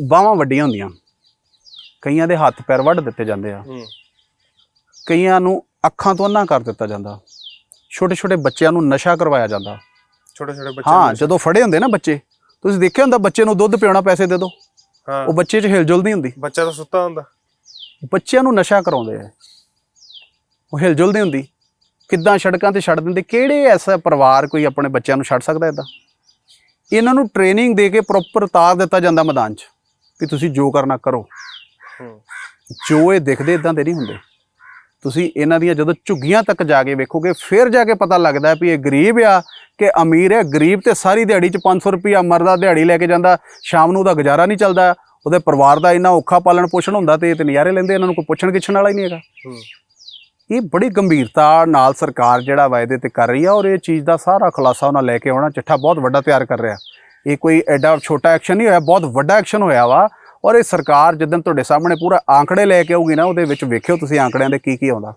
ਬਾਹਾਂ ਵੱਡੀਆਂ ਹੁੰਦੀਆਂ ਕਈਆਂ ਦੇ ਹੱਥ ਪੈਰ ਵੱਢ ਦਿੱਤੇ ਜਾਂਦੇ ਆ। ਹੂੰ। ਕਈਆਂ ਨੂੰ ਅੱਖਾਂ ਤੋਂ ਅੰਨਾ ਕਰ ਦਿੱਤਾ ਜਾਂਦਾ। ਛੋਟੇ ਛੋਟੇ ਬੱਚਿਆਂ ਨੂੰ ਨਸ਼ਾ ਕਰਵਾਇਆ ਜਾਂਦਾ। ਛੋਟੇ ਛੋਟੇ ਬੱਚੇ ਹਾਂ ਜਦੋਂ ਫੜੇ ਹੁੰਦੇ ਨਾ ਬੱਚੇ ਤੁਸੀਂ ਦੇਖਿਆ ਹੁੰਦਾ ਬੱਚੇ ਨੂੰ ਦੁੱਧ ਪਿਉਣਾ ਪੈਸੇ ਦੇ ਦਿਓ ਹਾਂ। ਉਹ ਬੱਚੇ 'ਚ ਹਿਲਜੁਲ ਨਹੀਂ ਹੁੰਦੀ। ਬੱਚਾ ਤਾਂ ਸੁੱਤਾ ਹੁੰਦਾ। ਬੱਚਿਆਂ ਨੂੰ ਨਸ਼ਾ ਕਰਾਉਂਦੇ ਆ। ਉਹ ਹਿਲਜੁਲ ਨਹੀਂ ਹੁੰਦੀ। ਕਿੱਦਾਂ ਸੜਕਾਂ ਤੇ ਛੱਡ ਦਿੰਦੇ? ਕਿਹੜੇ ਐਸਾ ਪਰਿਵਾਰ ਕੋਈ ਆਪਣੇ ਬੱਚਿਆਂ ਨੂੰ ਛੱਡ ਸਕਦਾ ਇਦਾਂ ਇਹਨਾਂ ਨੂੰ ਟ੍ਰੇਨਿੰਗ ਦੇ ਕੇ ਪ੍ਰੋਪਰ ਉਤਾਰ ਦਿੱਤਾ ਜਾਂਦਾ ਮੈਦਾਨ 'ਚ। ਕਿ ਤੁਸੀਂ ਜੋ ਕਰਨਾ ਕਰੋ। ਜੋ ਇਹ ਦਿਖਦੇ ਇਦਾਂ ਦੇ ਨਹੀਂ ਹੁੰਦੇ। ਤੁਸੀਂ ਇਹਨਾਂ ਦੀਆਂ ਜਦੋਂ ਝੁੱਗੀਆਂ ਤੱਕ ਜਾ ਕੇ ਵੇਖੋਗੇ ਫਿਰ ਜਾ ਕੇ ਪਤਾ ਲੱਗਦਾ ਵੀ ਇਹ ਗਰੀਬ ਆ ਕਿ ਅਮੀਰ ਹੈ। ਗਰੀਬ ਤੇ ਸਾਰੀ ਦਿਹਾੜੀ ਚ 500 ਰੁਪਿਆ ਮਰਦਾ ਦਿਹਾੜੀ ਲੈ ਕੇ ਜਾਂਦਾ ਸ਼ਾਮ ਨੂੰ ਉਹਦਾ ਗੁਜ਼ਾਰਾ ਨਹੀਂ ਚੱਲਦਾ। ਉਹਦੇ ਪਰਿਵਾਰ ਦਾ ਇੰਨਾ ਔਖਾ ਪਾਲਣ ਪੋਸ਼ਣ ਹੁੰਦਾ ਤੇ ਇਹ ਤੇ ਨਜ਼ਾਰੇ ਲੈਂਦੇ ਇਹਨਾਂ ਨੂੰ ਕੋਈ ਪੁੱਛਣ ਗਿੱਛਣ ਵਾਲਾ ਹੀ ਨਹੀਂ ਹੈਗਾ। ਇਹ ਬੜੀ ਗੰਭੀਰਤਾ ਨਾਲ ਸਰਕਾਰ ਜਿਹੜਾ ਵਾਅਦੇ ਤੇ ਕਰ ਰਹੀ ਆ ਔਰ ਇਹ ਚੀਜ਼ ਦਾ ਸਾਰਾ ਖੁਲਾਸਾ ਉਹਨਾਂ ਲੈ ਕੇ ਆਉਣਾ। ਚਿੱਠਾ ਬਹੁਤ ਵੱਡਾ ਤਿਆਰ ਕਰ ਰਿਹਾ। ਇਹ ਕੋਈ ਐਡਾ ਛੋਟਾ ਐਕਸ਼ਨ ਨਹੀਂ ਹੋਇਆ ਬਹੁਤ ਵੱਡਾ ਐਕਸ਼ਨ ਹੋਇਆ ਵਾ। ਔਰ ਇਹ ਸਰਕਾਰ ਜਿੱਦਣ ਤੁਹਾਡੇ ਸਾਹਮਣੇ ਪੂਰਾ ਆંકੜੇ ਲੈ ਕੇ ਆਊਗੀ ਨਾ ਉਹਦੇ ਵਿੱਚ ਵੇਖਿਓ ਤੁਸੀਂ ਆંકੜਿਆਂ ਦੇ ਕੀ ਕੀ ਆਉਂਦਾ।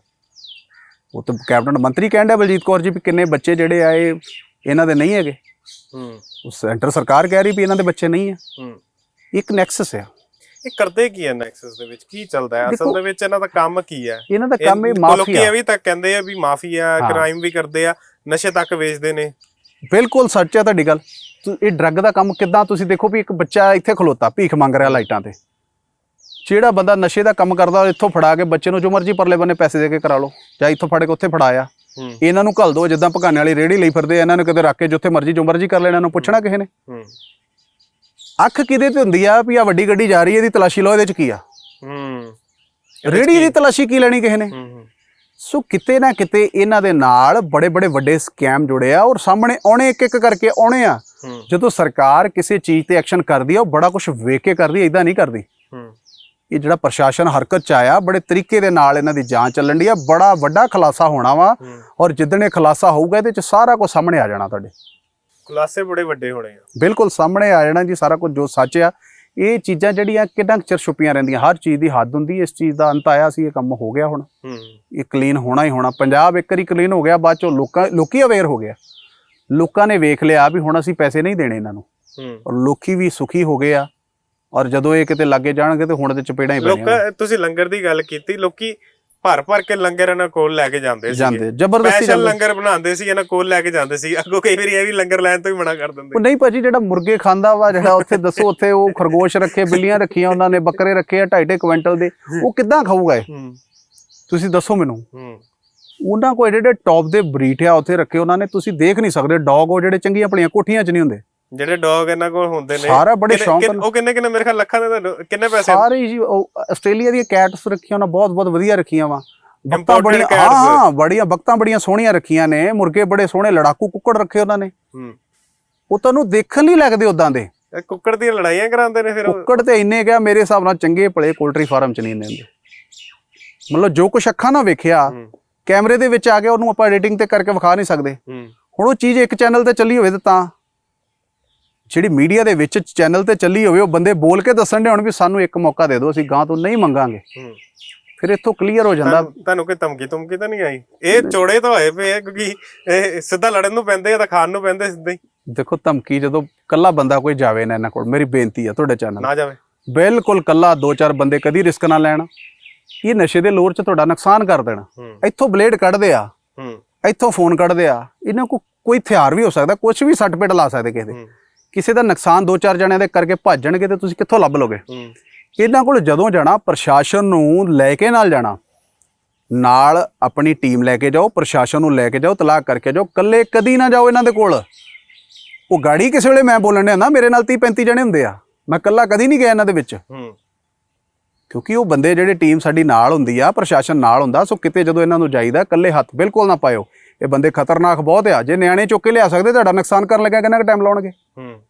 ਉਹ ਤਾਂ ਕੈਬਨਿਟ ਮੰਤਰੀ ਕਹਿੰਦਾ ਬਲਜੀਤ ਕੌਰ ਜੀ ਵੀ ਕਿੰਨੇ ਬੱਚੇ ਜਿਹੜੇ ਆ ਇਹ ਇਹਨਾਂ ਦੇ ਨਹੀਂ ਹੈਗੇ। ਹੂੰ। ਉਹ ਸੈਂਟਰ ਸਰਕਾਰ ਕਹਿ ਰਹੀ ਵੀ ਇਹਨਾਂ ਦੇ ਬੱਚੇ ਨਹੀਂ ਆ। ਹੂੰ। ਇੱਕ ਨੈਕਸਸ ਆ। ਇਹ ਕਰਦੇ ਕੀ ਹੈ ਨੈਕਸਸ ਦੇ ਵਿੱਚ? ਕੀ ਚੱਲਦਾ ਹੈ ਅਸਲ ਦੇ ਵਿੱਚ ਇਹਨਾਂ ਦਾ ਕੰਮ ਕੀ ਹੈ ਇਹਨਾਂ ਦਾ ਕੰਮ ਇਹ ਲੋਕੀ ਮਾਫੀਆ ਇਹ ਵੀ ਤਾਂ ਕਹਿੰਦੇ ਆ ਵੀ ਮਾਫੀਆ। ਕ੍ਰਾਈਮ ਵੀ ਕਰਦੇ ਆ ਨਸ਼ੇ ਤੱਕ ਵੇਚਦੇ ਨੇ। ਬਿਲਕੁਲ ਸੱਚ ਹੈ ਤੁਹਾਡੀ ਗੱਲ। ਇਹ ਡਰੱਗ ਦਾ ਕੰਮ ਕਿੱਦਾਂ ਤੁਸੀਂ ਦੇਖੋ ਵੀ ਇੱਕ ਬੱਚਾ ਇੱਥੇ ਖਲੋਤਾ ਭੀਖ ਮੰਗ ਰਿਹਾ ਲਾਈਟਾਂ ਤੇ। ਜਿਹੜਾ ਬੰਦਾ ਨਸ਼ੇ ਦਾ ਕੰਮ ਕਰਦਾ ਇੱਥੋਂ ਫੜਾ ਕੇ ਬੱਚੇ ਨੂੰ ਜੋ ਮਰਜ਼ੀ ਪਰਲੇ ਬੰਨੇ ਪੈਸੇ ਦੇ ਕੇ ਕਰਾ ਲਓ ਜਾਂ ਇੱਥੋਂ ਫੜ ਕੇ ਉੱਥੇ ਫੜਾਇਆ। ਇਹਨਾਂ ਨੂੰ ਘੱਲ ਦੋ ਜਿੱਦਾਂ ਭਗਾਨੇ ਵਾਲੀ ਰੇੜੀ ਲਈ ਫਿਰਦੇ ਇਹਨਾਂ ਨੂੰ ਕਿਤੇ ਰੱਖ ਕੇ ਜਿੱਥੇ ਮਰਜ਼ੀ ਜੋ ਮਰਜ਼ੀ ਕਰ ਲੈਣਾ ਇਹਨਾਂ ਨੂੰ ਪੁੱਛਣਾ ਕਿਸੇ ਨੇ। ਅੱਖ ਕਿਹਦੇ ਤੇ ਹੁੰਦੀ ਆ ਵੀ ਆ ਵੱਡੀ ਗੱਡੀ ਜਾ ਰਹੀ ਹੈ ਇਹਦੀ ਤਲਾਸ਼ੀ ਲਓ ਇਹਦੇ ਚ ਕੀ ਆ? ਰੇੜੀ ਦੀ ਤਲਾਸ਼ੀ ਕੀ ਲੈਣੀ ਕਿਸੇ ਨੇ? ਸੋ ਕਿਤੇ ਨਾ ਕਿਤੇ ਇਹਨਾਂ ਦੇ ਨਾਲ ਬੜੇ ਬੜੇ ਵੱਡੇ ਸਕੈਮ ਜੁੜੇ ਆ ਔਰ ਸਾਹਮਣੇ ਆਉਣੇ ਇੱਕ ਇੱਕ ਕਰਕੇ ਆਉਣੇ ਆ। ਜਦੋਂ ਸਰਕਾਰ ਕਿਸੇ ਚੀਜ਼ ਤੇ ਐਕਸ਼ਨ ਕਰਦੀ ਆ ਉਹ ਬੜਾ ਕੁਝ ਵੇਖ ਕੇ ਕਰਦੀ ਇਦਾਂ ਨਹੀਂ ਕਰਦੀ। ਇਹ ਜਿਹੜਾ ਪ੍ਰਸ਼ਾਸਨ ਹਰਕਤ ਚ ਆਇਆ ਬੜੇ ਤਰੀਕੇ ਦੇ ਨਾਲ ਇਹਨਾਂ ਦੀ ਜਾਂਚ ਚੱਲਣ ਦੀ ਆ ਬੜਾ ਵੱਡਾ ਖੁਲਾਸਾ ਹੋਣਾ ਵਾ ਔਰ ਜਿੱਦਣ ਇਹ ਖੁਲਾਸਾ ਹੋਊਗਾ ਇਹਦੇ ਚ ਸਾਰਾ ਕੁਝ ਸਾਹਮਣੇ ਆ ਜਾਣਾ ਤੁਹਾਡੇ। ਖੁਲਾਸੇ ਬੜੇ ਵੱਡੇ ਹੋਣੇ ਆ। ਬਿਲਕੁਲ ਸਾਹਮਣੇ ਆ ਜਾਣਾ ਜੀ ਸਾਰਾ ਕੁਝ ਜੋ ਸੱਚ ਆ ਇਹ ਚੀਜ਼ਾਂ ਜਿਹੜੀਆਂ ਕਿੰਨਾ ਚਿਰ ਛੁਪੀਆਂ ਰਹਿੰਦੀਆਂ ਹਰ ਚੀਜ਼ ਦੀ ਹੱਦ ਹੁੰਦੀ ਇਸ ਚੀਜ਼ ਦਾ ਅੰਤ ਆਇਆ ਸੀ ਇਹ ਕੰਮ ਹੋ ਗਿਆ ਹੁਣ। ਹੂੰ। ਇਹ ਕਲੀਨ ਹੋਣਾ ਹੀ ਹੋਣਾ। ਪੰਜਾਬ ਇੱਕ ਵਾਰੀ ਕਲੀਨ ਹੋ ਗਿਆ ਬਾਅਦ ਚੋਂ ਲੋਕਾਂ ਲੋਕੀ ਅਵੇਅਰ ਹੋ ਗਿਆ। ਲੋਕਾਂ ਨੇ ਵੇਖ ਲਿਆ ਵੀ ਹੁਣ ਅਸੀਂ ਪੈਸੇ ਨਹੀਂ ਦੇਣੇ ਇਹਨਾਂ ਨੂੰ। ਹੂੰ। ਔਰ ਲੋਕੀ ਵੀ ਸੁਖੀ ਹੋ ਗਏ ਆ। ਔਰ ਜਦੋਂ ਇਹ ਕਿਤੇ ਲੱਗੇ ਜਾਣਗੇ ਤੇ ਹੁਣ ਤੇ ਚਪੇੜਾਂ ਹੀ ਪੈਣੀਆਂ ਲੋਕ ਤੁਸੀਂ ਲੰਗਰ ਦੀ ਗੱਲ ਕੀਤੀ ਲੋਕੀ ਭਰ ਭਰ ਕੇ ਲੰਗਰ ਇਹਨਾਂ ਕੋਲ ਲੈ ਕੇ ਜਾਂਦੇ ਸੀ ਜਾਂਦੇ ਜ਼ਬਰਦਸਤੀ ਸਪੈਸ਼ਲ ਲੰਗਰ ਬਣਾਉਂਦੇ ਸੀ ਇਹਨਾਂ ਕੋਲ ਲੈ ਕੇ ਜਾਂਦੇ ਸੀ। ਅੱਗੋਂ ਕਈ ਵਾਰੀ ਇਹ ਵੀ ਲੰਗਰ ਲੈਣ ਤੋਂ ਹੀ ਮਨਾ ਕਰ ਦਿੰਦੇ। ਉਹ ਨਹੀਂ ਭਾਜੀ ਜਿਹੜਾ ਮੁਰਗੇ ਖਾਂਦਾ ਵਾ ਜਿਹੜਾ ਉੱਥੇ ਦੱਸੋ ਉੱਥੇ ਉਹ ਖਰਗੋਸ਼ ਰੱਖੇ ਬਿੱਲੀਆਂ ਰੱਖੀਆਂ ਉਹਨਾਂ ਨੇ ਬੱਕਰੇ ਰੱਖੇ ਆ 2.5 ਕੁਇੰਟਲ ਦੇ ਉਹ ਕਿੱਦਾਂ ਖਾਊਗਾ ਇਹ? ਤੁਸੀਂ ਦੱਸੋ ਮੈਨੂੰ। ਉਹਨਾਂ ਕੋਲ ਜਿਹੜੇ ਟੌਪ ਦੇ ਬਰੀਡ ਆ ਉੱਥੇ ਰੱਖੇ ਉਹਨਾਂ ਨੇ ਤੁਸੀਂ ਦੇਖ ਨਹੀਂ ਸਕਦੇ। ਡੌਗ ਉਹ ਜਿਹੜੇ ਚੰਗੀਆਂ ਆਪਣੀਆਂ ਕੋਠੀਆਂ 'ਚ ਨਹੀਂ ਹੁੰਦੇ। ਜਿਹੜੇ ਡੌਗ ਇਹਨਾਂ ਕੋਲ ਹੁੰਦੇ ਨੇ ਸਾਰਾ ਬੜੇ ਸ਼ੌਂਕ ਉਹ ਕਿੰਨੇ ਕਿੰਨੇ ਮੇਰੇ ਖਿਆਲ ਲੱਖਾਂ ਦੇ ਕਿੰਨੇ ਪੈਸੇ? ਸਾਰੇ ਜੀ ਉਹ ਆਸਟ੍ਰੇਲੀਆ ਦੀਆਂ ਕੈਟਸ ਰੱਖੀਆਂ ਉਹਨਾਂ ਬਹੁਤ ਬਹੁਤ ਵਧੀਆ ਰੱਖੀਆਂ ਵਾ। Imported ਬੜੀਆਂ। ਹਾਂ ਬੜੀਆਂ ਬਕਤਾਂ ਬੜੀਆਂ ਸੋਹਣੀਆਂ ਰੱਖੀਆਂ ਨੇ ਮੁਰਗੇ ਬੜੇ ਸੋਹਣੇ ਲੜਾਕੂ ਕੁੱਕੜ ਰੱਖੇ ਉਹਨਾਂ ਨੇ। ਹੂੰ। ਉਹ ਤੁਹਾਨੂੰ ਦੇਖਣ ਨਹੀਂ ਲੱਗਦੇ ਉਦਾਂ ਦੇ। ਕੁੱਕੜ ਦੀਆਂ ਲੜਾਈਆਂ ਕਰਾਉਂਦੇ ਨੇ ਫਿਰ। ਕੁੱਕੜ ਤੇ ਇੰਨੇ ਗਿਆ ਮੇਰੇ ਹਿਸਾਬ ਨਾਲ ਚੰਗੇ ਭਲੇ ਪੋਲਟਰੀ ਫਾਰਮ ਚ ਨਹੀਂ ਹੁੰਦੇ। ਮਤਲਬ ਜੋ ਕੁਛ ਅੱਖਾਂ ਨਾਲ ਵੇਖਿਆ ਕੈਮਰੇ ਦੇ ਵਿੱਚ ਆ ਕੇ ਉਹਨੂੰ ਆਪਾਂ ਐਡੀਟਿੰਗ ਤੇ ਕਰਕੇ ਵਿਖਾ ਨਹੀਂ ਸਕਦੇ। ਹੂੰ। ਹੁਣ ਉਹ ਚੀਜ਼ ਇੱਕ ਚੈਨਲ ਤੇ ਚੱਲੀ ਹੋਵੇ ਤਾਂ ਜਿਹੜੀ ਮੀਡੀਆ ਦੇ ਵਿੱਚ ਚੈਨਲ ਤੇ ਚੱਲੀ ਹੋਵੇ ਉਹ ਬੰਦੇ ਬੋਲ ਕੇ ਦੱਸਣ ਦੇ ਹੁਣ ਵੀ ਸਾਨੂੰ ਇੱਕ ਮੌਕਾ ਦੇ ਦਿਓ ਅਸੀਂ ਗਾਂ ਤੋਂ ਨਹੀਂ ਮੰਗਾਂਗੇ। ਫਿਰ ਇੱਥੋਂ ਕਲੀਅਰ ਹੋ ਜਾਂਦਾ। ਤੁਹਾਨੂੰ ਕੋਈ ਧਮਕੀ ਧਮਕੀ ਤਾਂ ਨਹੀਂ ਆਈ? ਇਹ ਚੋੜੇ ਤਾਂ ਹੋਏ ਪਏ ਕਿਉਂਕਿ ਇਹ ਸਿੱਧਾ ਲੜਨ ਨੂੰ ਪੈਂਦੇ ਆ ਤਾਂ ਖਾਣ ਨੂੰ ਪੈਂਦੇ ਸਿੱਧਾ ਹੀ। ਦੇਖੋ ਧਮਕੀ ਜਦੋਂ ਕੱਲਾ ਬੰਦਾ ਕੋਈ ਜਾਵੇ ਨਾ ਇਹਨਾਂ ਕੋਲ ਮੇਰੀ ਬੇਨਤੀ ਆ ਤੁਹਾਡੇ ਚੈਨਲ ਨਾ ਜਾਵੇ। ਬਿਲਕੁਲ ਕੱਲਾ ਦੋ ਚਾਰ ਬੰਦੇ ਕਦੀ ਰਿਸਕ ਨਾ ਲੈਣ। ਇਹ ਨਸ਼ੇ ਦੇ ਲੋਰ 'ਚ ਤੁਹਾਡਾ ਨੁਕਸਾਨ ਕਰ ਦੇਣਾ। ਇੱਥੋਂ ਬਲੇਡ ਕੱਢਦੇ ਆ ਇੱਥੋਂ ਫੋਨ ਕੱਢਦੇ ਆ ਇਹਨਾਂ ਕੋ ਕੋਈ ਹਥਿਆਰ ਵੀ ਹੋ ਸਕਦਾ ਕੁਝ ਵੀ ਸੱਟ ਪੇਟ ਲਾ ਸਕਦੇ ਕਿਸੇ ਦੇ। ਕਿਸੇ ਦਾ ਨੁਕਸਾਨ ਦੋ ਚਾਰ ਜਣਿਆਂ ਦੇ ਕਰਕੇ ਭੱਜਣਗੇ ਤੇ ਤੁਸੀਂ ਕਿੱਥੋਂ ਲੱਭ ਲੋਗੇ? ਇਹਨਾਂ ਕੋਲ ਜਦੋਂ ਜਾਣਾ ਪ੍ਰਸ਼ਾਸਨ ਨੂੰ ਲੈ ਕੇ ਨਾਲ ਜਾਣਾ ਨਾਲ ਆਪਣੀ ਟੀਮ ਲੈ ਕੇ ਜਾਓ ਪ੍ਰਸ਼ਾਸਨ ਨੂੰ ਲੈ ਕੇ ਜਾਓ ਤਲਾਕ ਕਰਕੇ ਜਾਓ ਕੱਲੇ ਕਦੀ ਨਾ ਜਾਓ ਇਹਨਾਂ ਦੇ ਕੋਲ। ਉਹ ਗਾੜੀ ਕਿਸੇ ਵੇਲੇ ਮੈਂ ਬੋਲਣ ਡਿਆ ਨਾ ਮੇਰੇ ਨਾਲ 30 35 ਜਣੇ ਹੁੰਦੇ ਆ। ਮੈਂ ਕੱਲਾ ਕਦੀ ਨਹੀਂ ਗਿਆ ਇਹਨਾਂ ਦੇ ਵਿੱਚ। ਕਿਉਂਕਿ ਉਹ ਬੰਦੇ ਜਿਹੜੇ ਟੀਮ ਸਾਡੀ ਨਾਲ ਹੁੰਦੀ ਆ ਪ੍ਰਸ਼ਾਸਨ ਨਾਲ ਹੁੰਦਾ ਸੋ ਕਿਤੇ ਜਦੋਂ ਇਹਨਾਂ ਨੂੰ ਜਾਈਦਾ ਕੱਲੇ ਹੱਥ ਬਿਲਕੁਲ ਨਾ ਪਾਇਓ। ਇਹ ਬੰਦੇ ਖਤਰਨਾਕ ਬਹੁਤ ਆ। ਜੇ ਨਿਆਣੇ ਚੁੱਕ ਕੇ ਲਿਆ ਸਕਦੇ ਤੁਹਾਡਾ ਨੁਕਸਾਨ ਕਰਨ ਲੱਗਾ ਕਿੰਨਾ ਕੁ ਟਾਈਮ ਲਾਉਣਗੇ? ਹੂੰ।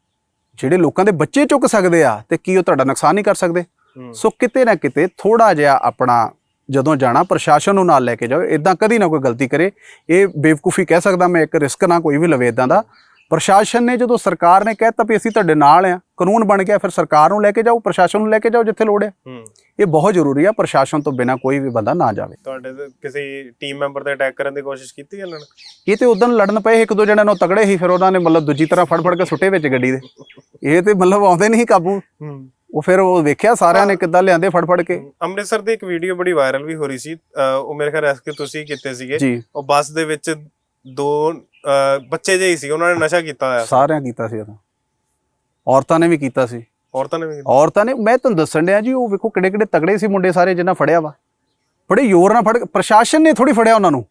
ਜਿਹੜੇ ਲੋਕਾਂ ਦੇ ਬੱਚੇ ਚੁੱਕ ਸਕਦੇ ਆ ਤੇ ਕੀ ਉਹ ਤੁਹਾਡਾ ਨੁਕਸਾਨ ਨਹੀਂ ਕਰ ਸਕਦੇ? ਸੋ ਕਿਤੇ ਨਾ ਕਿਤੇ ਥੋੜਾ ਜਿਹਾ ਆਪਣਾ ਜਦੋਂ ਜਾਣਾ ਪ੍ਰਸ਼ਾਸਨ ਨੂੰ ਨਾਲ ਲੈ ਕੇ ਜਾਓ ਇਦਾਂ ਕਦੀ ਨਾ ਕੋਈ ਗਲਤੀ ਕਰੇ। ਇਹ ਬੇਵਕੂਫੀ ਕਹਿ ਸਕਦਾ ਮੈਂ ਇੱਕ ਰਿਸਕ ਨਾ ਕੋਈ ਵੀ ਲਵੇ ਇਦਾਂ ਦਾ। ਪ੍ਰਸ਼ਾਸਨ ਨੇ ਜਦੋਂ ਸਰਕਾਰ ਨੇ ਕਹਿਤਾ ਵੀ ਅਸੀਂ ਤੁਹਾਡੇ ਨਾਲ ਆ ਕਾਨੂੰਨ ਬਣ ਗਿਆ ਫਿਰ ਸਰਕਾਰ ਨੂੰ ਲੈ ਕੇ ਜਾਓ ਪ੍ਰਸ਼ਾਸਨ ਨੂੰ ਲੈ ਕੇ ਜਾਓ ਜਿੱਥੇ ਲੋੜ ਹੈ। ਹੂੰ। ਇਹ ਬਹੁਤ ਜ਼ਰੂਰੀ ਆ ਪ੍ਰਸ਼ਾਸਨ ਤੋਂ ਬਿਨਾ ਕੋਈ ਵੀ ਬੰਦਾ ਨਾ ਜਾਵੇ। ਤੁਹਾਡੇ ਤੇ ਕਿਸੇ ਟੀਮ ਮੈਂਬਰ ਤੇ ਅਟੈਕ ਕਰਨ ਦੀ ਕੋਸ਼ਿਸ਼ ਕੀਤੀ ਇਹਨਾਂ ਨੇ? ਇਹ ਤੇ ਉਦੋਂ ਲੜਨ ਪਏ ਇੱਕ ਦੋ ਜਣਿਆਂ ਨੂੰ ਤਗੜੇ ਸੀ ਫਿਰ ਉਹਨਾਂ ਨੇ ਮਤਲਬ ਦੂਜੀ ਤਰ੍ਹਾਂ ਫੜ ਫੜ ਕੇ ਸੁੱਟੇ ਵਿੱਚ ਗੱਡੀ ਦੇ। ਇਹ ਤੇ ਮਤਲਬ ਆਉਂਦੇ ਨਹੀਂ ਕਾਬੂ। ਹੂੰ। ਉਹ ਫਿਰ ਉਹ ਵੇਖਿਆ ਸਾਰਿਆਂ ਨੇ ਕਿੱਦਾਂ ਲਿਆਂਦੇ ਫੜ ਫੜ ਕੇ ਅੰਮ੍ਰਿਤਸਰ ਦੀ ਇੱਕ ਵੀਡੀਓ ਬੜੀ ਵਾਇਰਲ ਵੀ ਹੋ ਰਹੀ ਸੀ। ਉਹ ਮੇਰੇ ਖਿਆਲ ਐਸਕੇ ਤੁਸੀਂ ਕੀਤੇ ਸੀਗੇ। ਉਹ ਬੱਸ ਦੇ ਵਿੱਚ ਦੋ ਅਹ ਬੱਚੇ ਜਿਹੇ ਹੀ ਸੀ ਉਹਨਾਂ ਨੇ ਨਸ਼ਾ ਕੀਤਾ ਹੋਇਆ। ਸਾਰਿਆਂ ਕੀਤਾ ਸੀ ਉਹਦਾ ਔਰਤਾਂ ਨੇ ਵੀ ਕੀਤਾ ਸੀ। ਔਰਤਾਂ ਨੇ ਵੀ ਕੀਤਾ। ਔਰਤਾਂ ਨੇ ਮੈਂ ਤੁਹਾਨੂੰ ਦੱਸਣ ਡਿਆ ਜੀ ਉਹ ਵੇਖੋ ਕਿਹੜੇ ਕਿਹੜੇ ਤਗੜੇ ਸੀ ਮੁੰਡੇ ਸਾਰੇ ਜਿਨ੍ਹਾਂ ਫੜਿਆ ਵਾ। ਬੜੇ ਜ਼ੋਰ ਨਾਲ ਫੜ ਪ੍ਰਸ਼ਾਸਨ ਨੇ ਥੋੜੀ ਫੜਿਆ ਉਹਨਾਂ ਨੂੰ।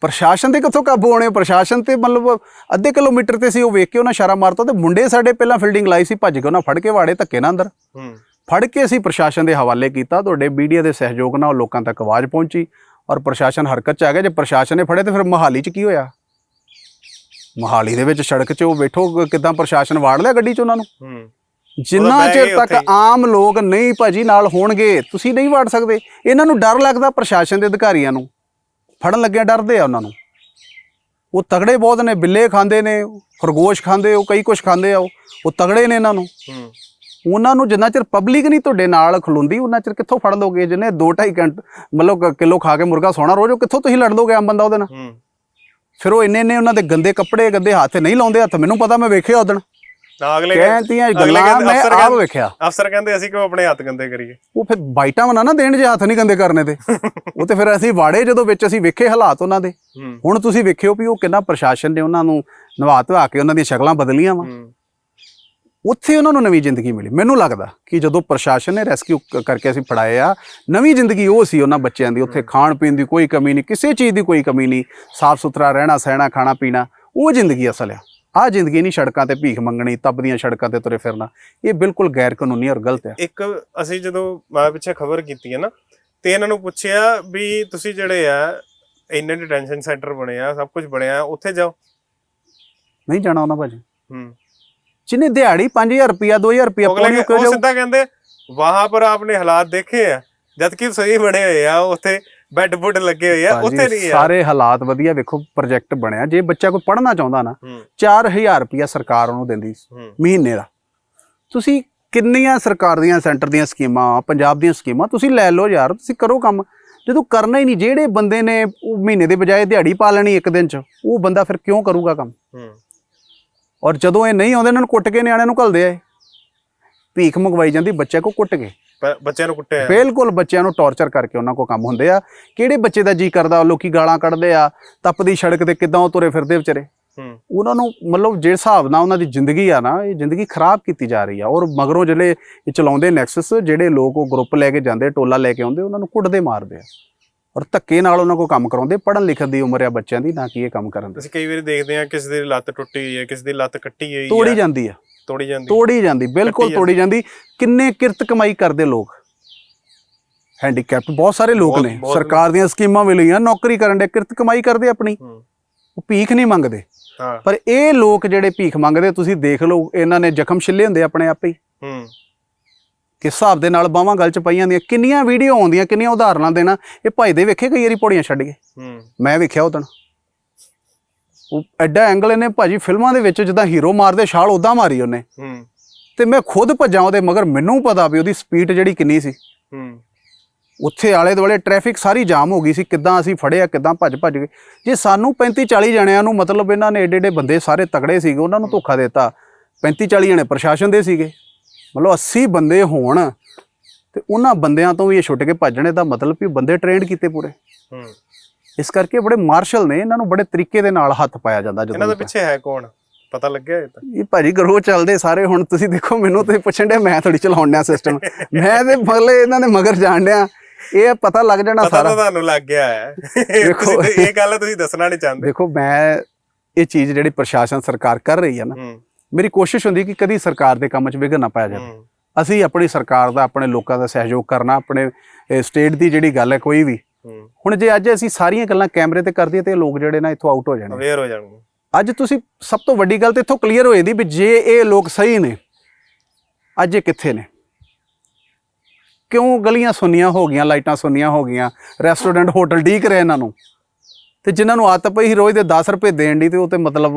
ਪ੍ਰਸ਼ਾਸਨ ਦੇ ਕਿੱਥੋਂ ਕਾਬੂ ਆਉਣੇ ਪ੍ਰਸ਼ਾਸਨ ਤੇ ਮਤਲਬ ਅੱਧੇ ਕਿਲੋਮੀਟਰ ਤੇ ਸੀ ਉਹ ਵੇਖ ਕੇ ਉਹਨਾਂ ਇਸ਼ਾਰਾ ਮਾਰਤਾ ਤੇ ਮੁੰਡੇ ਸਾਡੇ ਪਹਿਲਾਂ ਫੀਲਡਿੰਗ ਲਾਈ ਸੀ ਭੱਜ ਕੇ ਉਹਨਾਂ ਫੜ ਕੇ ਵਾੜੇ ਧੱਕੇ ਨਾਲ ਅੰਦਰ। ਹੂੰ। ਫੜ ਕੇ ਅਸੀਂ ਪ੍ਰਸ਼ਾਸਨ ਦੇ ਹਵਾਲੇ ਕੀਤਾ ਤੁਹਾਡੇ ਮੀਡੀਆ ਦੇ ਸਹਿਯੋਗ ਨਾਲ ਉਹ ਲੋਕਾਂ ਤੱਕ ਆਵਾਜ਼ ਪਹੁੰਚੀ। ਔਰ ਪ੍ਰਸ਼ਾਸਨ ਹਰਕਤ ਚ ਆ ਗਿਆ। ਜੇ ਪ੍ਰਸ਼ਾਸਨ ਨੇ ਫੜੇ ਤੇ ਫਿਰ ਮਹਾਲੀ ਚ ਕੀ ਹੋਇਆ? ਮਹਾਲੀ ਦੇ ਵਿੱਚ ਸੜਕ 'ਚ ਉਹ ਬੈਠੋ ਕਿਦਾਂ ਪ੍ਰਸ਼ਾਸਨ ਵਾੜ ਲਿਆ ਗੱਡੀ 'ਚ ਉਹਨਾਂ ਨੂੰ? ਹੂੰ। ਜਿੰਨਾ ਚਿਰ ਤੱਕ। ਆਮ ਲੋਕ ਨਹੀਂ ਭਾਜੀ ਨਾਲ ਹੋਣਗੇ ਤੁਸੀਂ ਨਹੀਂ ਵਾੜ ਸਕਦੇ। ਇਹਨਾਂ ਨੂੰ ਡਰ ਲੱਗਦਾ ਪ੍ਰਸ਼ਾਸਨ ਦੇ ਅਧਿਕਾਰੀਆਂ ਨੂੰ। ਫੜਨ ਲੱਗਿਆ ਡਰਦੇ ਆ ਉਹਨਾਂ ਨੂੰ। ਉਹ ਤਗੜੇ ਬਹੁਤ ਨੇ ਬਿੱਲੇ ਖਾਂਦੇ ਨੇ ਖਰਗੋਸ਼ ਖਾਂਦੇ ਉਹ ਕਈ ਕੁਝ ਖਾਂਦੇ ਆ ਉਹ। ਉਹ ਤਗੜੇ ਨੇ ਇਹਨਾਂ ਨੂੰ। ਹੂੰ। ਉਹਨਾਂ ਨੂੰ ਜਿੰਨਾ ਚਿਰ ਪਬਲਿਕ ਨਹੀਂ ਤੁਹਾਡੇ ਨਾਲ ਖਲੋਂਦੀ ਉਹਨਾਂ ਚਿਰ ਕਿੱਥੋਂ ਫੜ ਲੋਗੇ ਜਿਹਨੇ 2.5 ਘੰਟੇ ਮਤਲਬ ਕਿਲੋ ਖਾ ਕੇ ਮੁਰਗਾ ਸੋਣਾ ਰੋਜ਼ ਉਹ ਕਿੱਥੋਂ ਤੁਸੀਂ ਲੜ ਦੋਗੇ ਆਮ ਬੰਦਾ ਉਹਦੇ ਨਾਲ? ਫਿਰ ਉਹ ਇੰਨੇ ਇੰਨੇ ਉਹਨਾਂ ਦੇ ਗੰਦੇ ਕੱਪੜੇ ਗੰਦੇ ਹੱਥ ਨਹੀਂ ਲਾਉਂਦੇ ਹੱਥ ਮੈਨੂੰ ਪਤਾ ਮੈਂ ਵੇਖਿਆ ਉਦਣ ਨਾ ਅਗਲੇ ਕਹਿੰਦੀਆਂ ਗੱਲਾਂ ਮੈਂ ਅਫਸਰ ਆਪ ਕਹਿੰਦੇ- ਵੇਖਿਆ। ਅਫਸਰ ਕਹਿੰਦੇ ਅਸੀਂ ਕਿਉਂ ਆਪਣੇ ਹੱਥ ਗੰਦੇ ਕਰੀਏ? ਉਹ ਫਿਰ ਬਾਈਟਾਂ ਬਣਾ ਨਾ ਦੇਣ ਜੇ ਹੱਥ ਨਹੀਂ ਗੰਦੇ ਕਰਨੇ ਤੇ। ਉਹ ਤੇ ਫਿਰ ਅਸੀਂ ਵਾੜੇ ਜਦੋਂ ਵਿੱਚ ਅਸੀਂ ਵੇਖੇ ਹਾਲਾਤ ਉਹਨਾਂ ਦੇ। ਹੁਣ ਤੁਸੀਂ ਵੇਖਿਓ ਵੀ ਉਹ ਕਿੰਨਾ ਪ੍ਰਸ਼ਾਸਨ ਨੇ ਉਹਨਾਂ ਨੂੰ ਨਵਾ ਧਵਾ ਕੇ ਉਹਨਾਂ ਦੀਆਂ ਸ਼ਕਲਾਂ ਬਦਲੀਆਂ ਵਾ। ਉੱਥੇ ਉਹਨਾਂ ਨੂੰ ਨਵੀਂ ਜ਼ਿੰਦਗੀ ਮਿਲੀ। ਮੈਨੂੰ ਲੱਗਦਾ ਕਿ ਜਦੋਂ ਪ੍ਰਸ਼ਾਸਨ ਨੇ ਰੈਸਕਿਊ ਕਰਕੇ ਅਸੀਂ ਫੜਾਏ ਆ ਨਵੀਂ ਜ਼ਿੰਦਗੀ ਉਹ ਸੀ ਉਹਨਾਂ ਬੱਚਿਆਂ ਦੀ। ਉੱਥੇ ਖਾਣ ਪੀਣ ਦੀ ਕੋਈ ਕਮੀ ਨਹੀਂ ਕਿਸੇ ਚੀਜ਼ ਦੀ ਕੋਈ ਕਮੀ ਨਹੀਂ। ਸਾਫ਼ ਸੁਥਰਾ ਰਹਿਣਾ ਸਹਿਣਾ ਖਾਣਾ ਪੀਣਾ ਉਹ ਜ਼ਿੰਦਗੀ ਅਸਲ ਆ। ਆਹ ਜ਼ਿੰਦਗੀ ਨਹੀਂ ਸੜਕਾਂ ਤੇ ਭੀਖ ਮੰਗਣੀ ਤਪਦੀਆਂ ਸੜਕਾਂ ਤੇ ਤੁਰੇ ਫਿਰਨਾ। ਇਹ ਬਿਲਕੁਲ ਗੈਰ ਕਾਨੂੰਨੀ ਔਰ ਗਲਤ ਹੈ ਇੱਕ ਅਸੀਂ ਜਦੋਂ ਮੈਂ ਪਿੱਛੇ ਖਬਰ ਕੀਤੀ ਹੈ ਨਾ ਤੇ ਇਹਨਾਂ ਨੂੰ ਪੁੱਛਿਆ ਵੀ ਤੁਸੀਂ ਜਿਹੜੇ ਆ ਇੰਨੇ ਡਿਟੈਂਸ਼ਨ ਸੈਂਟਰ ਬਣੇ ਆ ਸਭ ਕੁਝ ਬਣਿਆ ਉੱਥੇ ਜਾਓ। ਨਹੀਂ ਜਾਣਾ ਉਹਨਾਂ ਭਾਜੀ। ਹੂੰ। ਜਿਹਨੇ ਦਿਹਾੜੀ 5000 ਰੁਪਿਆ 2000 ਰੁਪਿਆ ਉਹ ਪਾਉਣੀ ਕਹਿੰਦੇ- ਕਿਉਂ ਉਹ ਸਿੱਧਾ ਕਹਿੰਦੇ ਵਹਾਂ ਪਰ ਆਪਨੇ ਹਾਲਾਤ ਦੇਖੇ ਆ ਜਦ ਕਿ ਸਹੀ ਬਣੇ ਹੋਏ ਆ ਉੱਥੇ ਬੈੱਡ ਬੁੱਡ ਲੱਗੇ ਹੋਏ ਆ ਉੱਥੇ ਨਹੀਂ ਆ। ਸਾਰੇ ਹਾਲਾਤ ਵਧੀਆ ਵੇਖੋ ਪ੍ਰੋਜੈਕਟ ਬਣਿਆ। ਜੇ ਬੱਚਾ ਕੋਈ ਪੜ੍ਹਨਾ ਚਾਹੁੰਦਾ ਨਾ ਹੂੰ। 4000 ਰੁਪਿਆ ਸਰਕਾਰ ਉਹਨੂੰ ਦਿੰਦੀ ਹੂੰ। ਮਹੀਨੇ ਦਾ। ਤੁਸੀਂ ਕਿੰਨੀਆਂ ਸਰਕਾਰ ਦੀਆਂ ਸੈਂਟਰ ਦੀਆਂ ਸਕੀਮਾਂ ਪੰਜਾਬ ਦੀਆਂ ਸਕੀਮਾਂ ਤੁਸੀਂ ਲੈ ਲਓ ਯਾਰ ਤੁਸੀਂ ਕਰੋ ਕੰਮ। ਜਦੋਂ ਕਰਨਾ ਹੀ ਨਹੀਂ ਜਿਹੜੇ ਬੰਦੇ ਨੇ ਉਹ ਮਹੀਨੇ ਦੇ ਬਜਾਏ ਦਿਹਾੜੀ ਪਾ ਲੈਣੀ ਇੱਕ ਦਿਨ ਚ ਉਹ ਬੰਦਾ ਫਿਰ ਕਿਉਂ ਕਰੂਗਾ ਕੰਮ? ਹੂੰ। ਔਰ ਜਦੋਂ ਇਹ ਨਹੀਂ ਆਉਂਦੇ ਇਹਨਾਂ ਨੂੰ ਕੁੱਟ ਕੇ ਨਿਆਣਿਆਂ ਨੂੰ ਘੱਲਦੇ ਆ ਇਹ। ਭੀਖ ਮੰਗਵਾਈ ਜਾਂਦੀ ਬੱਚੇ ਕੋ ਕੁੱਟ ਕੇ। ਬੱਚਿਆਂ ਨੂੰ ਕੁੱਟਿਆ। ਬਿਲਕੁਲ ਬੱਚਿਆਂ ਨੂੰ ਟੌਰਚਰ ਕਰਕੇ ਉਹਨਾਂ ਕੋ ਕੰਮ ਹੁੰਦੇ ਆ। ਕਿਹੜੇ ਬੱਚੇ ਦਾ ਜੀ ਕਰਦਾ ਲੋਕੀ ਗਾਲਾਂ ਕੱਢਦੇ ਆ ਤਪਦੀ ਸੜਕ ਤੇ ਕਿਦਾਂ ਉਹ ਤੁਰੇ ਫਿਰਦੇ ਵਿਚਾਰੇ। ਹੂੰ। ਉਹਨਾਂ ਨੂੰ ਮਤਲਬ ਜਿਹੜੇ ਹਿਸਾਬ ਨਾਲ ਉਹਨਾਂ ਦੀ ਜ਼ਿੰਦਗੀ ਆ ਨਾ ਇਹ ਜ਼ਿੰਦਗੀ ਖਰਾਬ ਕੀਤੀ ਜਾ ਰਹੀ ਆ। ਔਰ ਮਗਰੋਂ ਜਿਹੜੇ ਇਹ ਚਲਾਉਂਦੇ ਨੈਕਸਸ ਜਿਹੜੇ ਲੋਕ ਉਹ ਗਰੁੱਪ ਲੈ ਕੇ ਜਾਂਦੇ ਟੋਲਾ ਲੈ ਕੇ ਆਉਂਦੇ ਉਹਨਾਂ ਨੂੰ ਕੁੱਟਦੇ ਮਾਰਦੇ ਆ। ਔਰ ਧੱਕੇ ਨਾਲ ਉਹਨਾਂ ਕੋ ਕੰਮ ਕਰਾਉਂਦੇ ਪੜਨ ਲਿਖਣ ਦੀ ਉਮਰ ਆ ਬੱਚਿਆਂ ਦੀ ਨਾ ਕਿ ਇਹ ਕੰਮ ਕਰਨ ਦੇ। ਅਸੀਂ ਕਈ ਵਾਰੀ ਦੇਖਦੇ ਆ ਕਿਸੇ ਦੀ ਲੱਤ ਟੁੱਟੀ ਹੋਈ ਹੈ ਕਿਸੇ ਦੀ ਲੱਤ ਕੱਟੀ ਹੋਈ ਤੋੜੀ ਹੈ ਜਾਂਦੀ ਆ। ਤੋੜੀ ਜਾਂਦੀ। ਤੋੜੀ ਜਾਂਦੀ ਬਿਲਕੁਲ ਤੋੜੀ ਜਾਂਦੀ। ਕਿੰਨੇ ਕਿਰਤ ਕਮਾਈ ਕਰਦੇ ਲੋਕ? ਹੈਂਡੀਕੈਪ ਬਹੁਤ ਸਾਰੇ ਲੋਕ ਨੇ। ਸਰਕਾਰ ਦੀਆਂ ਸਕੀਮਾਂ ਮਿਲੀਆਂ ਨੌਕਰੀ ਕਰਨ ਦੇ ਕਿਰਤ ਕਮਾਈ ਕਰਦੇ ਆਪਣੀ। ਉਹ ਭੀਖ ਨਹੀਂ ਮੰਗਦੇ। ਪਰ ਇਹ ਲੋਕ ਜਿਹੜੇ ਭੀਖ ਮੰਗਦੇ ਤੁਸੀਂ ਦੇਖ ਲਓ ਇਹਨਾਂ ਨੇ ਜ਼ਖਮ ਛਿੱਲੇ ਹੁੰਦੇ ਆਪਣੇ ਆਪੇ ਹੀ। ਹੂੰ। ਕਿਸ ਹਿਸਾਬ ਦੇ ਨਾਲ ਬਾਹਾਂ ਗਲ ਚ ਪਈਆਂ ਦੀਆਂ ਕਿੰਨੀਆਂ ਵੀਡੀਓ ਆਉਂਦੀਆਂ ਕਿੰਨੀਆਂ ਉਦਾਹਰਨਾਂ ਦੇਣਾ ਇਹ ਭਾਈ ਦੇ ਵੇਖੇ ਕਈ ਵਾਰੀ ਪੌੜੀਆਂ ਛੱਡ ਗਏ ਮੈਂ ਵੇਖਿਆ ਉਦਣ ਉਹ ਐਡਾ ਐਂਗਲ ਇਹਨੇ ਭਾਜੀ ਫਿਲਮਾਂ ਦੇ ਵਿੱਚ ਜਿੱਦਾਂ ਹੀਰੋ ਮਾਰਦੇ ਛਾਲ ਉਦਾਂ ਮਾਰੀ ਉਹਨੇ। ਤੇ ਮੈਂ ਖੁਦ ਭੱਜਾਂ ਉਹਦੇ ਮਗਰ ਮੈਨੂੰ ਪਤਾ ਵੀ ਉਹਦੀ ਸਪੀਡ ਜਿਹੜੀ ਕਿੰਨੀ ਸੀ। ਉੱਥੇ ਆਲੇ ਦੁਆਲੇ ਟ੍ਰੈਫਿਕ ਸਾਰੀ ਜਾਮ ਹੋ ਗਈ ਸੀ ਕਿੱਦਾਂ ਅਸੀਂ ਫੜਿਆ ਕਿੱਦਾਂ ਭੱਜ ਭੱਜ ਗਏ। ਜੇ ਸਾਨੂੰ 35 40 ਜਣਿਆਂ ਨੂੰ ਮਤਲਬ ਇਹਨਾਂ ਨੇ ਏਡੇ ਏਡੇ ਬੰਦੇ ਸਾਰੇ ਤਗੜੇ ਸੀਗੇ ਉਹਨਾਂ ਨੂੰ ਧੋਖਾ ਦਿੱਤਾ। 35 40 ਜਣੇ ਪ੍ਰਸ਼ਾਸਨ ਦੇ ਸੀਗੇ। ਮਤਲਬ 80 ਬੰਦੇ ਹੋਣ ਤੇ ਉਹਨਾਂ ਬੰਦਿਆਂ ਤੋਂ ਵੀ ਇਹ ਛੁੱਟ ਕੇ ਭੱਜਣੇ ਦਾ ਮਤਲਬ ਵੀ ਬੰਦੇ ਟ੍ਰੇਨਡ ਕੀਤੇ ਪੂਰੇ। ਹੂੰ। ਇਸ ਕਰਕੇ ਬੜੇ ਮਾਰਸ਼ਲ ਨੇ ਇਹਨਾਂ ਨੂੰ ਬੜੇ ਤਰੀਕੇ ਦੇ ਨਾਲ ਹੱਥ ਪਾਇਆ ਜਾਂਦਾ ਇਹਨਾਂ ਜਦੋਂ ਦੇ ਪਿੱਛੇ ਹੈ ਕੌਣ? ਪਤਾ ਲੱਗਿਆ ਇਹ ਤਾਂ ਇਹ ਭਾਜੀ ਗਰੋ ਚੱਲਦੇ ਸਾਰੇ ਹੁਣ ਤੁਸੀਂ ਦੇਖੋ ਮੈਨੂੰ ਤੇ ਪੁੱਛਣ ਦੇ ਮੈਂ ਥੋੜੀ ਚਲਾਉਣ ਡਿਆ ਸਿਸਟਮ ਮੈਂ ਤੇ ਮਗਲੇ ਇਹਨਾਂ ਦੇ ਮਗਰ ਜਾਣ ਡਿਆ। ਇਹ ਪਤਾ ਲੱਗ ਜਾਣਾ ਸਾਰਾ। ਤੁਹਾਨੂੰ ਲੱਗ ਗਿਆ ਹੈ। ਦੇਖੋ। ਤੁਸੀਂ ਇਹ ਗੱਲ ਤੁਸੀਂ ਦੱਸਣਾ ਨਹੀਂ ਚਾਹੁੰਦੇ। ਦੇਖੋ ਮੈਂ ਇਹ ਚੀਜ਼ ਜਿਹੜੀ ਪ੍ਰਸ਼ਾਸਨ ਸਰਕਾਰ ਕਰ ਰਹੀ ਹੈ ਨਾ ਮੇਰੀ ਕੋਸ਼ਿਸ਼ ਹੁੰਦੀ ਕਿ ਕਦੀ ਸਰਕਾਰ ਦੇ ਕੰਮ 'ਚ ਵਿਘਨ ਨਾ ਪਾਇਆ ਜਾਵੇ। ਹੂੰ। ਅਸੀਂ ਆਪਣੀ ਸਰਕਾਰ ਦਾ ਆਪਣੇ ਲੋਕਾਂ ਦਾ ਸਹਿਯੋਗ ਕਰਨਾ ਆਪਣੇ ਸਟੇਟ ਦੀ ਜਿਹੜੀ ਗੱਲ ਹੈ ਕੋਈ ਵੀ। ਹੂੰ। ਹੁਣ ਜੇ ਅੱਜ ਅਸੀਂ ਸਾਰੀਆਂ ਗੱਲਾਂ ਕੈਮਰੇ ਤੇ ਕਰਦੀਆਂ ਤੇ ਇਹ ਲੋਕ ਜਿਹੜੇ ਨਾ ਇੱਥੋਂ ਆਊਟ ਹੋ ਜਾਣਗੇ। ਅਵੇਅਰ ਹੋ ਜਾਣਗੇ। ਅੱਜ ਤੁਸੀਂ ਸਭ ਤੋਂ ਵੱਡੀ ਗੱਲ ਤੇ ਇੱਥੋਂ ਕਲੀਅਰ ਹੋਏ ਦੀ ਵੀ ਜੇ ਇਹ ਲੋਕ ਸਹੀ ਨੇ ਅੱਜ ਇਹ ਕਿੱਥੇ ਨੇ? ਕਿਉਂ ਗਲੀਆਂ ਸੁੰਨੀਆਂ ਹੋ ਗਈਆਂ ਲਾਈਟਾਂ ਸੁੰਨੀਆਂ ਹੋ ਗਈਆਂ ਰੈਸਟੋਰੈਂਟ ਹੋਟਲ ਢੀਕ ਰਹੇ ਇਹਨਾਂ ਨੂੰ? ਤੇ ਜਿਨ੍ਹਾਂ ਨੂੰ ਆਦਤ ਪਈ ਸੀ ਰੋਜ਼ ਦੇ 10 ਰੁਪਏ ਦੇਣ ਦੀ ਤੇ ਉਹ ਤੇ ਮਤਲਬ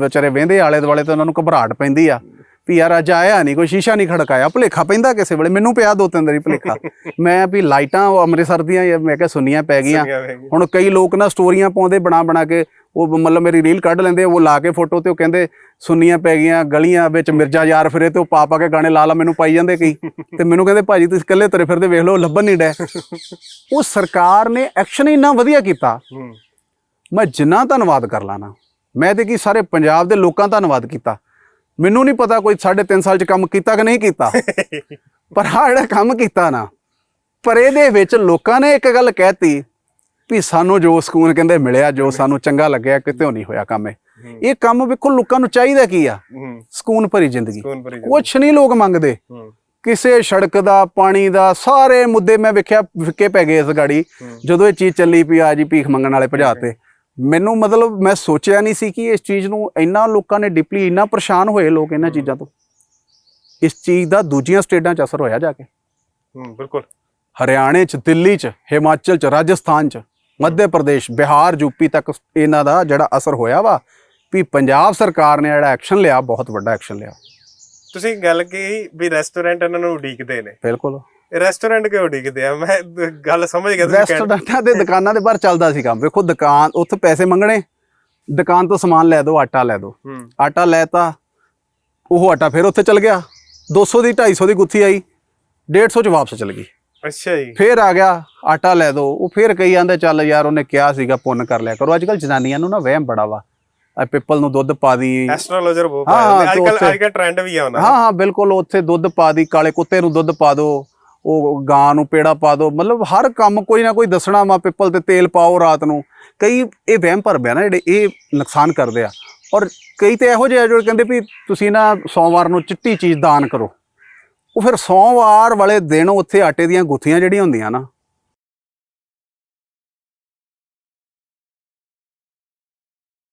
ਵਿਚਾਰੇ ਵਹਿੰਦੇ ਆਲੇ ਦੁਆਲੇ ਤੇ ਉਹਨਾਂ ਨੂੰ ਘਬਰਾਹਟ ਪੈਂਦੀ ਆ ਵੀ ਯਾਰ ਅੱਜ ਆਇਆ ਨਹੀਂ ਕੋਈ ਸ਼ੀਸ਼ਾ ਨਹੀਂ ਖੜਕਾਇਆ ਭੁਲੇਖਾ ਪੈਂਦਾ ਕਿਸੇ ਵੇਲੇ ਮੈਨੂੰ ਪਿਆ ਦੋ ਤਿੰਨ ਵਾਰੀ ਭੁਲੇਖਾ। ਮੈਂ ਵੀ ਲਾਈਟਾਂ ਉਹ ਅੰਮ੍ਰਿਤਸਰ ਦੀਆਂ ਇਹ ਮੈਂ ਕਿਹਾ ਸੁੰਨੀਆਂ ਪੈ ਗਈਆਂ। ਹੁਣ ਕਈ ਲੋਕ ਨਾ ਸਟੋਰੀਆਂ ਪਾਉਂਦੇ ਬਣਾ ਬਣਾ ਕੇ ਉਹ ਮਤਲਬ ਮੇਰੀ ਰੀਲ ਕੱਢ ਲੈਂਦੇ ਉਹ ਲਾ ਕੇ ਫੋਟੋ ਤੇ ਉਹ ਕਹਿੰਦੇ ਸੁੰਨੀਆਂ ਪੈ ਗਈਆਂ ਗਲੀਆਂ ਵਿੱਚ ਮਿਰਜ਼ਾ ਯਾਰ ਫਿਰੇ ਤੇ ਉਹ ਪਾ ਪਾ ਕੇ ਗਾਣੇ ਲਾ ਲਾ ਮੈਨੂੰ ਪਾਈ ਜਾਂਦੇ ਕਈ। ਤੇ ਮੈਨੂੰ ਕਹਿੰਦੇ ਭਾਜੀ ਤੁਸੀਂ ਇਕੱਲੇ ਤੁਰੇ ਫਿਰਦੇ ਵੇਖ ਲਓ ਲੱਭਣ ਨਹੀਂ ਡੈ ਉਹ ਸਰਕਾਰ ਨੇ ਐਕਸ਼ਨ ਇੰਨਾ ਵਧੀਆ ਕੀਤਾ। ਹੂੰ। ਮੈਂ ਜਿੰਨਾ ਧੰਨਵਾਦ ਕਰ ਲਾਣਾ ਮੈਂ ਤੇ ਕੀ ਸਾਰੇ ਪੰਜਾਬ ਦੇ ਲੋਕਾਂ ਦਾ ਧੰਨਵਾਦ ਕੀਤਾ। ਮੈਨੂੰ ਨਹੀਂ ਪਤਾ ਕੋਈ 3.5 ਸਾਲ ਚ ਕੰਮ ਕੀਤਾ ਕਿ ਨਹੀਂ ਕੀਤਾ। ਪਰ ਆਹ ਜਿਹੜਾ ਕੰਮ ਕੀਤਾ ਨਾ ਪਰ ਇਹਦੇ ਵਿੱਚ ਲੋਕਾਂ ਨੇ ਇੱਕ ਗੱਲ ਕਹਿਤੀ ਵੀ ਸਾਨੂੰ ਜੋ ਸਕੂਨ ਕਹਿੰਦੇ ਮਿਲਿਆ ਜੋ ਸਾਨੂੰ ਚੰਗਾ ਲੱਗਿਆ ਕਿਤੇ ਨਹੀਂ ਹੋਇਆ ਕੰਮ ਇਹ। ਇਹ ਕੰਮ ਵੇਖੋ ਲੋਕਾਂ ਨੂੰ ਚਾਹੀਦਾ ਕੀ ਆ? ਸਕੂਨ ਭਰੀ ਜ਼ਿੰਦਗੀ। ਕੁਛ ਨਹੀਂ ਲੋਕ ਮੰਗਦੇ। ਕਿਸੇ ਸੜਕ ਦਾ ਪਾਣੀ ਦਾ ਸਾਰੇ ਮੁੱਦੇ ਮੈਂ ਵੇਖਿਆ ਫਿੱਕੇ ਪੈ ਗਏ ਇਸ ਗਾੜੀ। ਜਦੋਂ ਇਹ ਚੀਜ਼ ਚੱਲੀ ਵੀ ਆ ਜੀ ਭੀਖ ਮੰਗਣ ਵਾਲੇ ਭਜਾਤੇ ਮੈਨੂੰ ਮਤਲਬ ਮੈਂ ਸੋਚਿਆ ਨਹੀਂ ਸੀ ਕਿ ਇਸ ਚੀਜ਼ ਨੂੰ ਇੰਨਾ ਲੋਕਾਂ ਨੇ ਡੀਪਲੀ ਇੰਨਾ ਪਰੇਸ਼ਾਨ ਹੋਏ ਲੋਕ ਇਹਨਾਂ ਚੀਜ਼ਾਂ ਤੋਂ। ਇਸ ਚੀਜ਼ ਦਾ ਦੂਜੀਆਂ ਸਟੇਟਾਂ 'ਚ ਅਸਰ ਹੋਇਆ ਜਾ ਕੇ। ਹੂੰ ਬਿਲਕੁਲ। ਹਰਿਆਣੇ 'ਚ ਦਿੱਲੀ 'ਚ ਹਿਮਾਚਲ 'ਚ ਰਾਜਸਥਾਨ 'ਚ ਮੱਧ ਪ੍ਰਦੇਸ਼ ਬਿਹਾਰ ਯੂਪੀ ਤੱਕ ਇਹਨਾਂ ਦਾ ਜਿਹੜਾ ਅਸਰ ਹੋਇਆ ਵਾ ਵੀ ਪੰਜਾਬ ਸਰਕਾਰ ਨੇ ਜਿਹੜਾ ਐਕਸ਼ਨ ਲਿਆ ਬਹੁਤ ਵੱਡਾ ਐਕਸ਼ਨ ਲਿਆ। ਤੁਸੀਂ ਗੱਲ ਕਹੀ ਵੀ ਰੈਸਟੋਰੈਂਟ ਇਹਨਾਂ ਨੂੰ ਉਡੀਕਦੇ ਨੇ। ਬਿਲਕੁਲ। ਰੈਸਟੋਰੈਂਟ ਕਿਉਂ ਉਡੀਕਦੇ ਆ? ਮੈਂ ਦ- ਗੱਲ ਸਮਝ ਗਿਆ ਰੈਸਟੋਰੈਂਟਾਂ ਦੇ ਦੁਕਾਨਾਂ ਦੇ ਬਾਹਰ ਚੱਲਦਾ ਸੀ ਕੰਮ। ਵੇਖੋ ਦੁਕਾਨ ਉੱਥੇ ਪੈਸੇ ਮੰਗਣੇ ਦੁਕਾਨ ਤੋਂ ਸਮਾਨ ਲੈ ਦਿਓ ਆਟਾ ਲੈ ਦਿਓ ਆਟਾ ਲੈਤਾ ਉਹ ਆਟਾ ਫਿਰ ਉੱਥੇ ਚਲ ਗਿਆ। 200 ਦੀ 250 ਦੀ ਗੁੱਥੀ ਆਈ 150 ਚ ਵਾਪਸ ਚਲ ਗਈ। ਅੱਛਾ ਜੀ। ਫੇਰ ਆ ਗਿਆ ਆਟਾ ਲੈ ਦਿਓ ਉਹ ਫੇਰ ਕਈ ਆਂਦੇ ਚੱਲ ਯਾਰ ਉਹਨੇ ਕਿਹਾ ਸੀਗਾ ਪੁੰਨ ਕਰ ਲਿਆ ਕਰੋ। ਅੱਜ ਕੱਲ ਜਨਾਨੀਆਂ ਨੂੰ ਨਾ ਵਹਿਮ ਬੜਾ ਵਾ। ਆ ਪਿੱਪਲ ਨੂੰ ਦੁੱਧ ਪਾ ਦੀ। ਐਸਟ੍ਰੋਲੋਜਰ ਬਹੁਤ ਅੱਜ ਤੇ ਕੱਲ ਅੱਜ ਕੱਲ ਟ੍ਰੈਂਡ ਵੀ ਆ ਉਹਨਾਂ ਹਾਂ ਹਾਂ ਬਿਲਕੁਲ ਉੱਥੇ ਦੁੱਧ ਪਾ ਦੀ ਕਾਲੇ ਕੁੱਤੇ ਨੂੰ ਦੁੱਧ ਪਾ ਦਿਓ ਉਹ ਗਾਂ ਨੂੰ ਪੇੜਾ ਪਾ ਦਿਓ ਮਤਲਬ ਹਰ ਕੰਮ ਕੋਈ ਨਾ ਕੋਈ ਦੱਸਣਾ ਵਾ, ਪਿੱਪਲ ਤੇ ਤੇਲ ਪਾਓ ਰਾਤ ਨੂੰ। ਕਈ ਇਹ ਵਹਿਮ ਭਰਮੇ ਆ ਨਾ ਜਿਹੜੇ, ਇਹ ਨੁਕਸਾਨ ਕਰਦੇ ਆ। ਔਰ ਕਈ ਤੇ ਇਹੋ ਜਿਹੇ ਆ ਜਿਹੜੇ ਕਹਿੰਦੇ ਵੀ ਤੁਸੀਂ ਨਾ ਸੋਮਵਾਰ ਨੂੰ ਚਿੱਟੀ ਚੀਜ਼ ਦਾਨ ਕਰੋ। ਉਹ ਫਿਰ ਸੋਮਵਾਰ ਵਾਲੇ ਦਿਨ ਉੱਥੇ ਆਟੇ ਦੀਆਂ ਗੁੱਥੀਆਂ ਜਿਹੜੀਆਂ ਹੁੰਦੀਆਂ ਨਾ